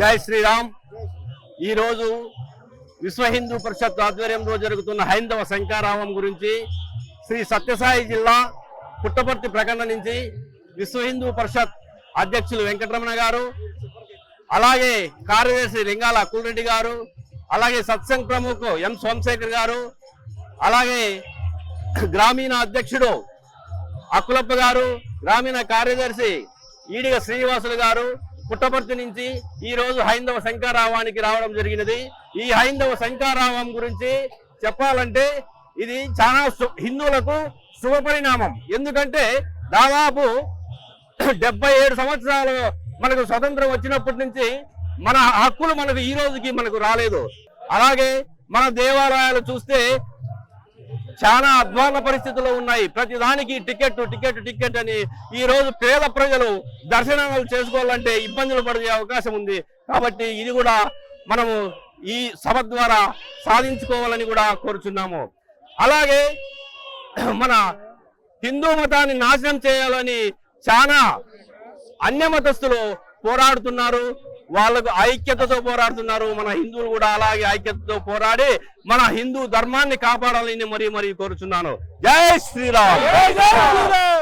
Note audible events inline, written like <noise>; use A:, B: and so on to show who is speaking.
A: జై శ్రీరామ్. ఈరోజు విశ్వ హిందూ పరిషత్ ఆధ్వర్యంలో జరుగుతున్న హైందవ శంకారామం గురించి శ్రీ సత్యసాయి జిల్లా పుట్టపర్తి ప్రకటన నుంచి విశ్వ హిందూ పరిషత్ అధ్యక్షులు వెంకటరమణ గారు అలాగే కార్యదర్శి లింగాల అక్కులరెడ్డి గారు అలాగే సత్సంగ్ ప్రముఖ్ ఎం సోమశేఖర్ గారు అలాగే గ్రామీణ అధ్యక్షుడు అక్కులప్ప గారు గ్రామీణ కార్యదర్శి ఈడిగ శ్రీనివాసులు గారు పుట్టపర్తి నుంచి ఈ రోజు హైందవ శంకారావానికి రావడం జరిగినది. ఈ హైందవ శంకారావం గురించి చెప్పాలంటే ఇది చాలా సు- హిందువులకు శుభ పరిణామం ఎందుకంటే దాదాపు <clears throat> డెబ్బై ఏడు సంవత్సరాలు మనకు స్వతంత్రం వచ్చినప్పటి నుంచి మన హక్కులు మనకు ఈ రోజుకి మనకు రాలేదు. అలాగే మన దేవాలయాలు చూస్తే చాలా అధ్వాన పరిస్థితుల్లో ఉన్నాయి. ప్రతిదానికి టికెట్ టికెట్ టికెట్ అని ఈ రోజు పేద ప్రజలు దర్శనాలు చేసుకోవాలంటే ఇబ్బందులు పడే అవకాశం ఉంది. కాబట్టి ఇది కూడా మనము ఈ సభ ద్వారా సాధించుకోవాలని కూడా కోరుచున్నాము. అలాగే మన హిందూ మతాన్ని నాశనం చేయాలని చాలా అన్య మతస్థులు పోరాడుతున్నారు. వాళ్ళకు ఐక్యతతో పోరాడుతున్నారు. మన హిందువులు కూడా అలాగే ఐక్యతతో పోరాడి మన హిందూ ధర్మాన్ని కాపాడాలని మరీ మరీ కోరుచున్నాను. జై శ్రీరామ్!